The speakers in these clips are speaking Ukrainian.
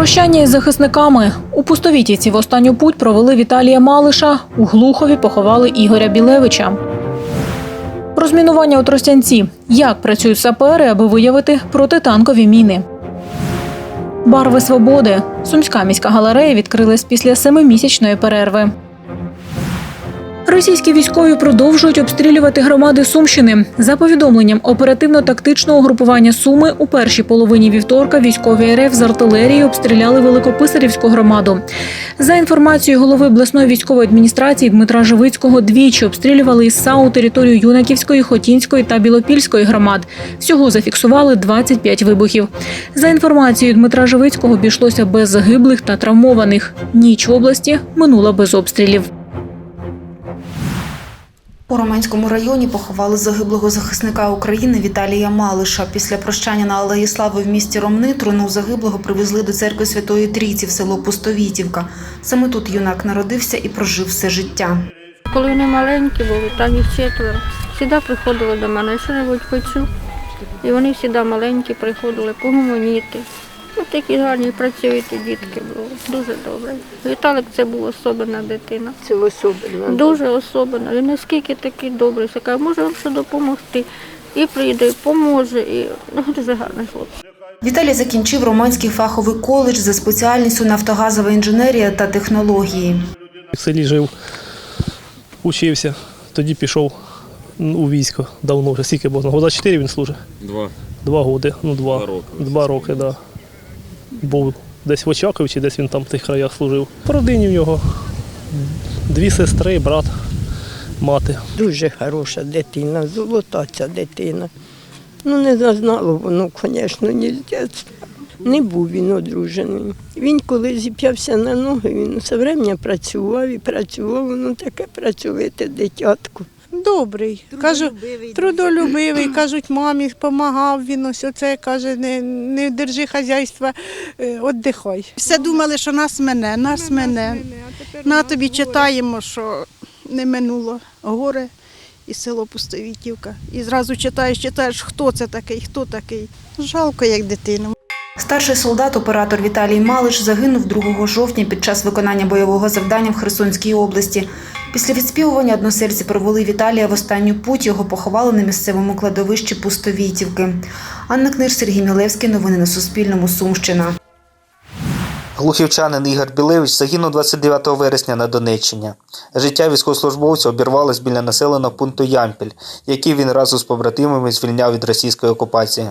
Прощання із захисниками у Пустовітівці в останню путь провели Віталія Малиша. У Глухові поховали Ігоря Білевича. Розмінування у Тростянці. Як працюють сапери, аби виявити протитанкові міни. Барви свободи. Сумська міська галерея відкрилась після семимісячної перерви. Російські військові продовжують обстрілювати громади Сумщини. За повідомленням оперативно-тактичного угрупування Суми у першій половині вівторка військові РФ з артилерії обстріляли Великописарівську громаду. За інформацією голови обласної військової адміністрації Дмитра Живицького, двічі обстрілювали із САУ територію Юнаківської, Хотінської та Білопільської громад. Всього зафіксували 25 вибухів. За інформацією Дмитра Живицького, обійшлося без загиблих та травмованих. Ніч в області минула без обстрілів. У Романському районі поховали загиблого захисника України Віталія Малиша. Після прощання на Алеї Слави в місті Ромни труну загиблого привезли до церкви Святої Трійці в село Пустовітівка. Саме тут юнак народився і прожив все життя. Коли вони маленькі були, там їх четверо, завжди приходили до мене, що небудь хочу. І вони завжди маленькі приходили, погомоніти. Ну, такі гарні працьовиті дітки були. Дуже добре. Віталик це був особена дитина. Це особливо. Дуже особена. Він наскільки такий добрий, що каже, може вам що допомогти. І прийде, і поможе, і ну, дуже гарний хлопець. Віталій закінчив Романський фаховий коледж за спеціальністю нафтогазова інженерія та технології. В селі жив, учився, тоді пішов у військо давно вже. Скільки було? Года 4 він служить? Два. Два роки. Ну, два. Два роки. Два роки, да. Був десь в Очаковичі, десь він там в тих краях служив. По родині в нього дві сестри, брат, мати. Дуже хороша дитина, золота ця дитина. Ну, не зазнало воно, звісно, ні з дитинства. Не був він одружений. Він коли зіп'явся на ноги, він все время працював і працював, воно таке працювати дитятко. Добрий. Кажу, трудолюбивий, кажуть, мамі допомагав він ось оце, каже, не, не держи хазяйства, е, віддихай. Все думали, що нас мене, нас мене. На тобі читаємо, що не минуло горе і село Пустовітівка. І зразу читаєш, читаєш, хто це такий, хто такий. Жалко, як дитину. Старший солдат, оператор Віталій Малиш, загинув 2 жовтня під час виконання бойового завдання в Херсонській області. Після відспівування односельці провели Віталія в останню путь. Його поховали на місцевому кладовищі Пустовітівки. Анна Книж, Сергій Мілевський. Новини на Суспільному. Сумщина. Глухівчанин Ігор Білевич загинув 29 вересня на Донеччині. Життя військовослужбовця обірвалось біля населеного пункту Ямпіль, який він разом з побратимами звільняв від російської окупації.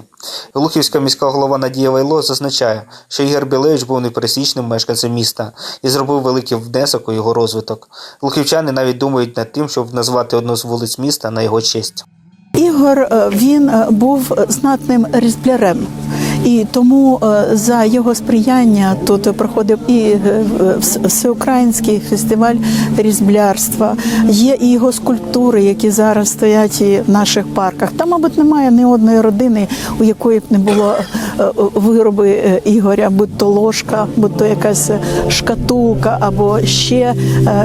Глухівська міська голова Надія Вайло зазначає, що Ігор Білевич був непересічним мешканцем міста і зробив великий внесок у його розвиток. Глухівчани навіть думають над тим, щоб назвати одну з вулиць міста на його честь. Ігор е, він е, був знатним різблярем. І тому е, за його сприяння тут проходив і е, всеукраїнський фестиваль різблярства. Є і його скульптури, які зараз стоять і в наших парках. Там, мабуть, немає ні одної родини, у якої б не було вироби е, Ігоря, будь то ложка, будь то якась шкатулка, або ще е,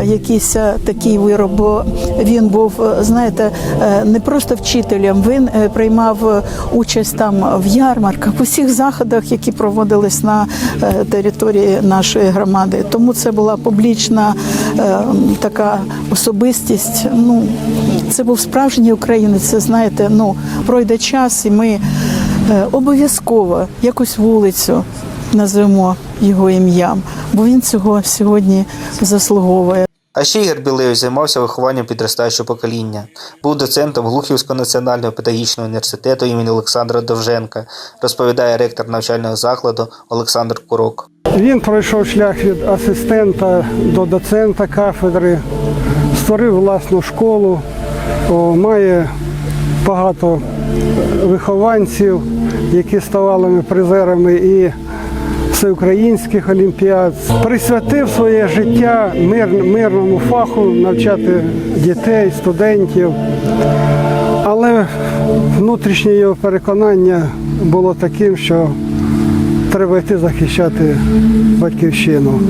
якийсь е, такий вироб. Бо він був, е, знаєте, е, не просто вчителем, він е, приймав е, участь там в ярмарках, в усіх заходах, які проводились на е, території нашої громади. Тому це була публічна е, така особистість. Ну, це був справжній українець. Це знаєте, ну пройде час, і ми е, обов'язково якусь вулицю назвемо його ім'ям, бо він цього сьогодні заслуговує. А ще Ігор Білевич займався вихованням підростаючого покоління. Був доцентом Глухівського національного педагогічного університету імені Олександра Довженка, розповідає ректор навчального закладу Олександр Курок. Він пройшов шлях від асистента до доцента кафедри, створив власну школу, має багато вихованців, які ставали призерами і всеукраїнських олімпіад. Присвятив своє життя мир, мирному фаху, навчати дітей, студентів. Але внутрішнє його переконання було таким, що треба йти захищати батьківщину.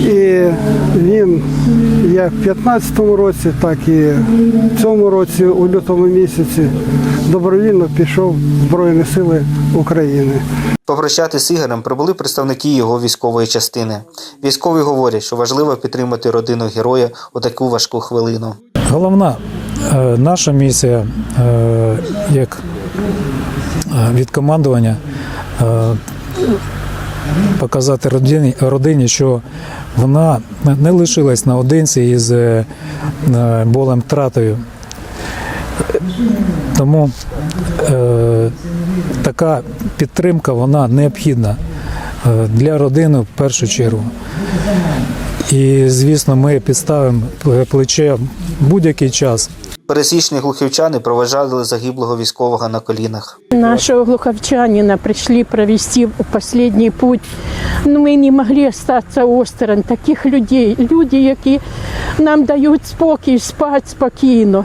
І він як в 15-му році, так і в цьому році, у лютому місяці, добровільно пішов в Збройні Сили України. Попрощатись з Ігорем прибули представники його військової частини. Військові говорять, що важливо підтримати родину героя у таку важку хвилину. Головна е, наша місія е, як е, від командування показати родині, родині, що вона не лишилась наодинці із е, е, болем втратою. Тому е, така підтримка вона необхідна е, для родини в першу чергу. І, звісно, ми підставимо плече в будь-який час. Пересічні глухівчани проважали загиблого військового на колінах. Нашого глуховчанина прийшли провести в останній путь. Ну, Ми не могли залишитися осторонь таких людей. Люди, які нам дають спокій спати спокійно.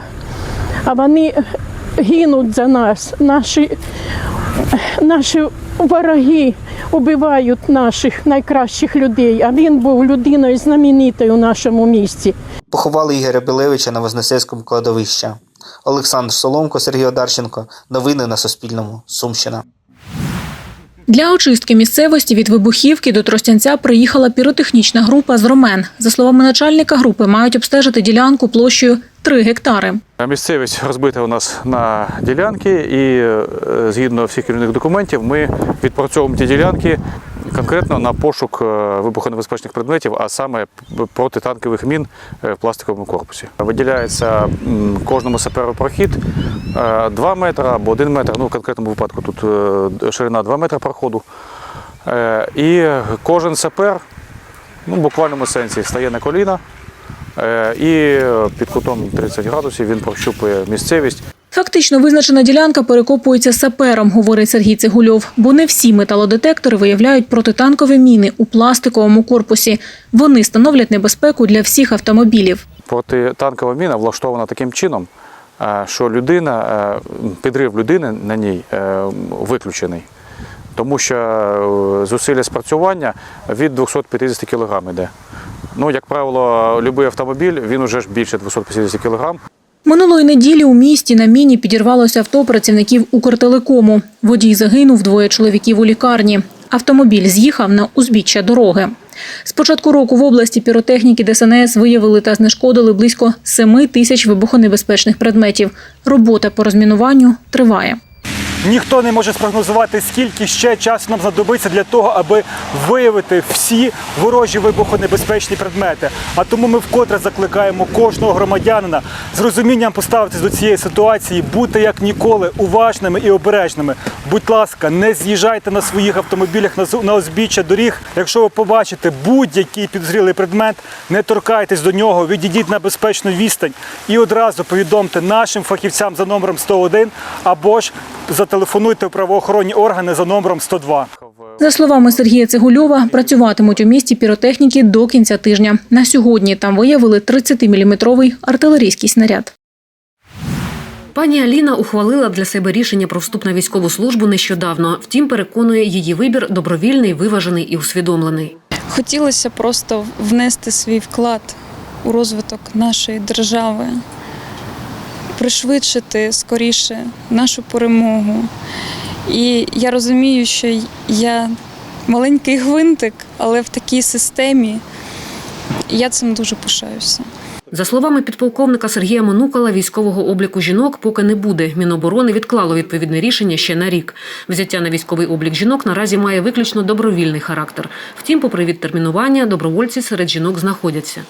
А вони гинуть за нас. Наші, наші вороги убивають наших найкращих людей. А він був людиною знаменитою у нашому місті. Поховали Ігоря Білевича на Вознесенському кладовищі. Олександр Соломко, Сергій Одарченко. Новини на Суспільному. Сумщина. Для очистки місцевості від вибухівки до Тростянця приїхала піротехнічна група з Ромен. За словами начальника групи, мають обстежити ділянку площею 3 гектари. Місцевість розбита у нас на ділянки, і е, згідно всіх керівних документів, ми відпрацьовуємо ті ділянки конкретно на пошук е, вибухонебезпечних предметів, а саме протитанкових мін е, в пластиковому корпусі. Виділяється кожному саперу прохід 2 метри або 1 метр. Ну, в конкретному випадку тут е, ширина 2 метри проходу. Е, І кожен сапер ну, в буквальному сенсі стає на коліна. Е, І під кутом 30 градусів він прощупує місцевість. Фактично визначена ділянка перекопується сапером, говорить Сергій Цегульов, бо не всі металодетектори виявляють протитанкові міни у пластиковому корпусі. Вони становлять небезпеку для всіх автомобілів. Протитанкова міна влаштована таким чином, е, що людина, е, підрив людини на ній е, виключений. Тому що зусилля спрацювання від 250 кг йде. Ну, як правило, будь-який автомобіль він уже ж більше 250 кг. Минулої неділі у місті на міні підірвалося авто працівників Укртелекому. Водій загинув, двоє чоловіків у лікарні. Автомобіль з'їхав на узбіччя дороги. З початку року в області піротехніки ДСНС виявили та знешкодили близько 7 тисяч вибухонебезпечних предметів. Робота по розмінуванню триває. Ніхто не може спрогнозувати, скільки ще часу нам знадобиться для того, аби виявити всі ворожі вибухонебезпечні предмети. А тому ми вкотре закликаємо кожного громадянина з розумінням поставитись до цієї ситуації, бути як ніколи уважними і обережними. Будь ласка, не з'їжджайте на своїх автомобілях на узбіччя доріг. Якщо ви побачите будь-який підозрілий предмет, не торкайтесь до нього, відійдіть на безпечну відстань і одразу повідомте нашим фахівцям за номером 101 або ж зателефонуйте в правоохоронні органи за номером 102. За словами Сергія Цегульова, працюватимуть у місті піротехніки до кінця тижня. На сьогодні там виявили 30-мм артилерійський снаряд. Пані Аліна ухвалила для себе рішення про вступ на військову службу нещодавно. Втім, переконує її вибір добровільний, виважений і усвідомлений. Хотілося просто внести свій вклад у розвиток нашої держави, пришвидшити скоріше нашу перемогу. І я розумію, що я маленький гвинтик, але в такій системі я цим дуже пишаюся. За словами підполковника Сергія Монукала, військового обліку жінок поки не буде. Міноборони відклало відповідне рішення ще на рік. Взяття на військовий облік жінок наразі має виключно добровільний характер. Втім, попри відтермінування, добровольці серед жінок знаходяться.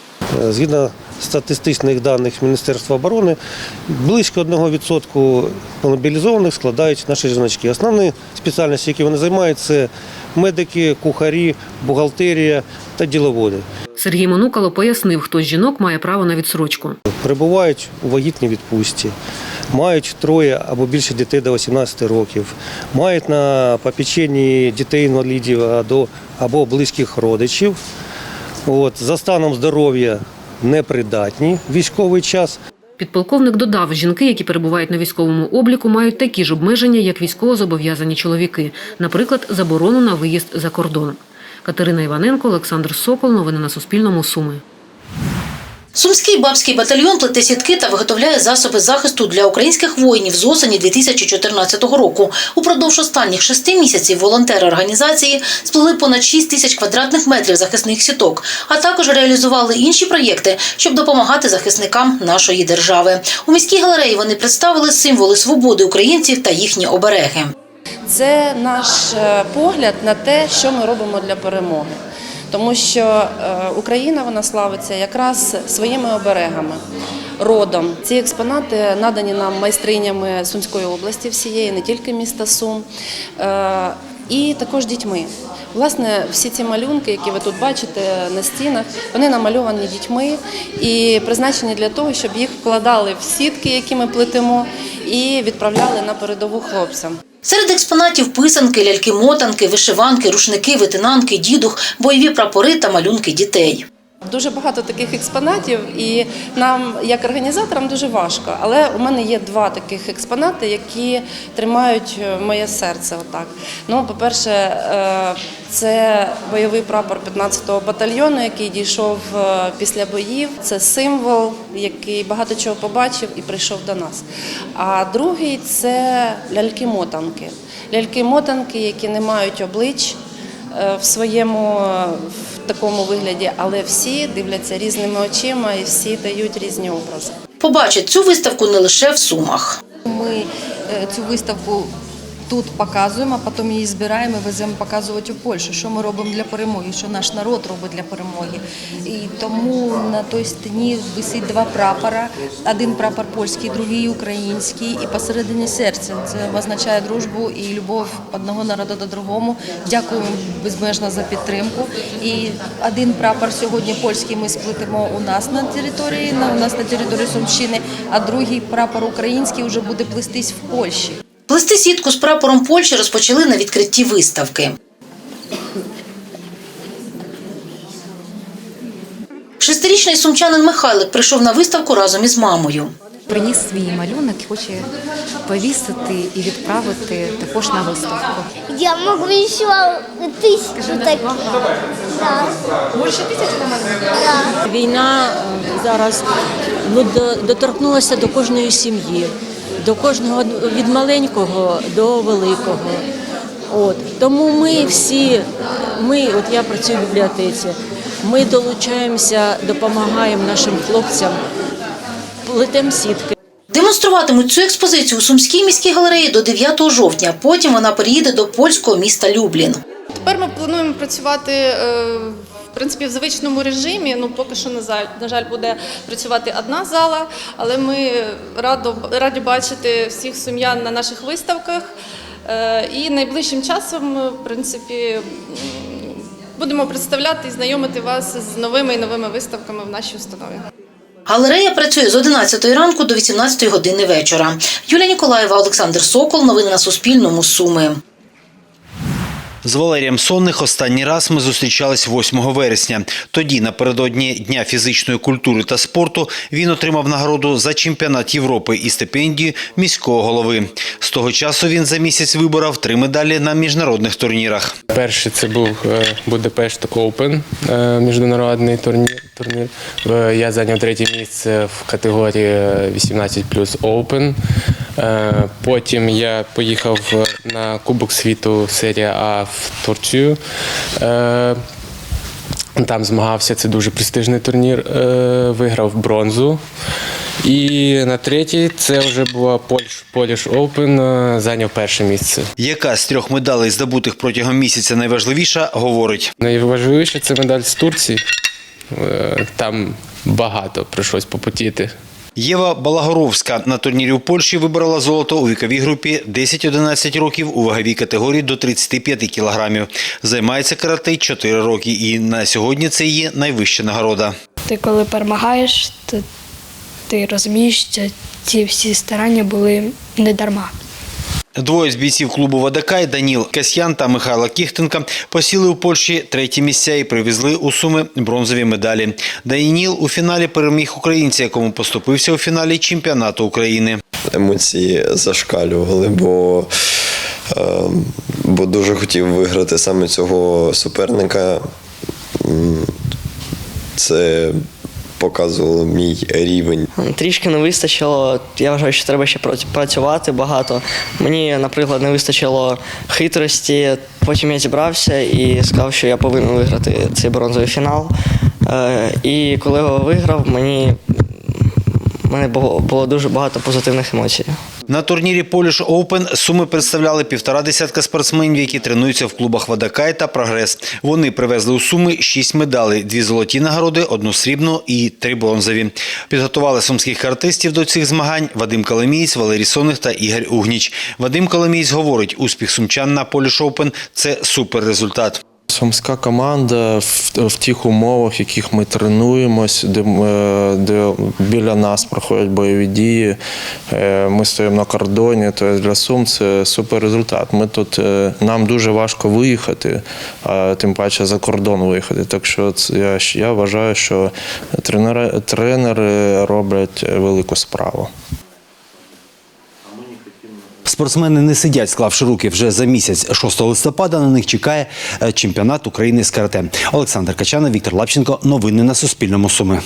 Згідно статистичних даних Міністерства оборони, близько 1% мобілізованих складають наші жіночки. Основні спеціальності, які вони займають, це медики, кухарі, бухгалтерія та діловоди. Сергій Монукало пояснив, хто з жінок має право на відсрочку. Перебувають у вагітній відпустці, мають троє або більше дітей до 18 років, мають на попеченні дітей-інвалідів або- або близьких родичів. От, за станом здоров'я непридатні військовий час. Підполковник додав, жінки, які перебувають на військовому обліку, мають такі ж обмеження, як військовозобов'язані чоловіки, наприклад, заборону на виїзд за кордон. Катерина Іваненко, Олександр Сокол. Новини на Суспільному. Суми. Сумський бабський батальйон плете сітки та виготовляє засоби захисту для українських воїнів з осені 2014 року. Упродовж останніх шести місяців волонтери організації сплели понад 6 тисяч квадратних метрів захисних сіток, а також реалізували інші проєкти, щоб допомагати захисникам нашої держави. У міській галереї вони представили символи свободи українців та їхні обереги. Це наш е, погляд на те, що ми робимо для перемоги. Тому що е, Україна вона славиться якраз своїми оберегами, родом. Ці експонати надані нам майстринями Сумської області, всієї, не тільки міста Сум, е, і також дітьми. Власне, всі ці малюнки, які ви тут бачите на стінах, вони намальовані дітьми і призначені для того, щоб їх вкладали в сітки, які ми плетемо, і відправляли на передову хлопцям. Серед експонатів писанки, ляльки-мотанки, вишиванки, рушники, витинанки, дідух, бойові прапори та малюнки дітей. Дуже багато таких експонатів, і нам, як організаторам, дуже важко. Але у мене є два таких експонати, які тримають е, моє серце. Отак. Ну, по-перше, е, це бойовий прапор 15-го батальйону, який дійшов е, після боїв. Це символ, який багато чого побачив і прийшов до нас. А другий це ляльки-мотанки. Ляльки-мотанки, які не мають облич в своєму такому вигляді, але всі дивляться різними очима і всі дають різні образи. Побачать цю виставку не лише в Сумах. Ми е, цю виставку тут показуємо, а потім її збираємо і веземо показувати у Польщу, що ми робимо для перемоги, що наш народ робить для перемоги. І тому на той стіні висить два прапора: один прапор польський, другий український, і посередині серця. Це означає дружбу і любов одного народу до другому. Дякуємо безмежно за підтримку. І один прапор сьогодні польський ми сплетемо у нас на території, на у нас на території Сумщини, а другий прапор український вже буде плестись в Польщі. Плести сітку з прапором Польщі розпочали на відкритті виставки. Шестирічний сумчанин Михайлик прийшов на виставку разом із мамою. Приніс свій малюнок хоче повісити і відправити також на виставку. Я можу ще тисячу таких. Да. Може, ще тисячу Да. Війна е, зараз ну, до- доторкнулася до кожної сім'ї, до кожного від маленького до великого. От тому ми всі, ми, от я працюю в бібліотеці, ми долучаємося, допомагаємо нашим хлопцям, плетемо сітки. Демонструватимуть цю експозицію у Сумській міській галереї до 9 жовтня. Потім вона переїде до польського міста Люблін. Тепер ми плануємо працювати е, принципі в звичному режимі. Ну поки що на жаль, на жаль, буде працювати одна зала, але ми радо раді бачити всіх сум'ян на наших виставках. Е, І найближчим часом, в принципі, будемо представляти і знайомити вас з новими і новими виставками в нашій установі. Галерея працює з 11 ранку до 18 години вечора. Юлія Ніколаєва, Олександр Сокол. Новини на Суспільному. Суми. З Валерієм Сонних останній раз ми зустрічались 8 вересня. Тоді, напередодні Дня фізичної культури та спорту, він отримав нагороду за чемпіонат Європи і стипендію міського голови. З того часу він за місяць виборов три медалі на міжнародних турнірах. Перший це був е, Будапешт е, міжнародний турнір. турнір. Е, Я зайняв третє місце в категорії 18 плюс Open. Е, Потім я поїхав на Кубок світу серія А в Турцію. Е, Там змагався, це дуже престижний турнір. е, Виграв бронзу. І на третій це вже була Polish Open, е, зайняв перше місце. Яка з трьох медалей, здобутих протягом місяця, найважливіша, говорить. Найважливіше це медаль з Турції. Там багато прийшлось попотіти. Єва Балагоровська на турнірі в Польщі вибрала золото у віковій групі 10-11 років у ваговій категорії до 35 кілограмів. Займається карате 4 роки і на сьогодні це її найвища нагорода. Ти коли перемагаєш, то ти розумієш, що ці всі старання були не дарма. Двоє з бійців клубу «Водокай» Даніл Касьян та Михайло Кіхтенка посіли у Польщі треті місця і привезли у Суми бронзові медалі. Даніл у фіналі переміг українця, якому поступився у фіналі чемпіонату України. емоції зашкалювали, бо, е, бо дуже хотів виграти саме цього суперника. Це показувало мій рівень. Трішки не вистачило. Я вважаю, що треба ще прац- працювати багато. Мені, наприклад, не вистачило хитрості. Потім я зібрався і сказав, що я повинен виграти цей бронзовий фінал. Е, І коли його виграв, мені мене було дуже багато позитивних емоцій. На турнірі Polish Open Суми представляли півтора десятка спортсменів, які тренуються в клубах «Водокай» та «Прогрес». Вони привезли у Суми шість медалей, дві золоті нагороди, одну срібну і три бронзові. Підготували сумських артистів до цих змагань Вадим Коломієць, Валерій Соних та Ігор Угніч. Вадим Коломієць говорить, успіх сумчан на Polish Open – це суперрезультат. Сумська команда в, в тих умовах, в яких ми тренуємось, де, е, де біля нас проходять бойові дії, е, ми стоїмо на кордоні. Тобто для Сум це супер результат. Ми тут е, нам дуже важко виїхати, а тим паче за кордон виїхати. Так що я, я вважаю, що тренери, тренери роблять велику справу. Спортсмени не сидять, склавши руки вже за місяць. 6 листопада на них чекає е, чемпіонат України з карате. Олександр Качана, Віктор Лапченко. Новини на Суспільному. Суми.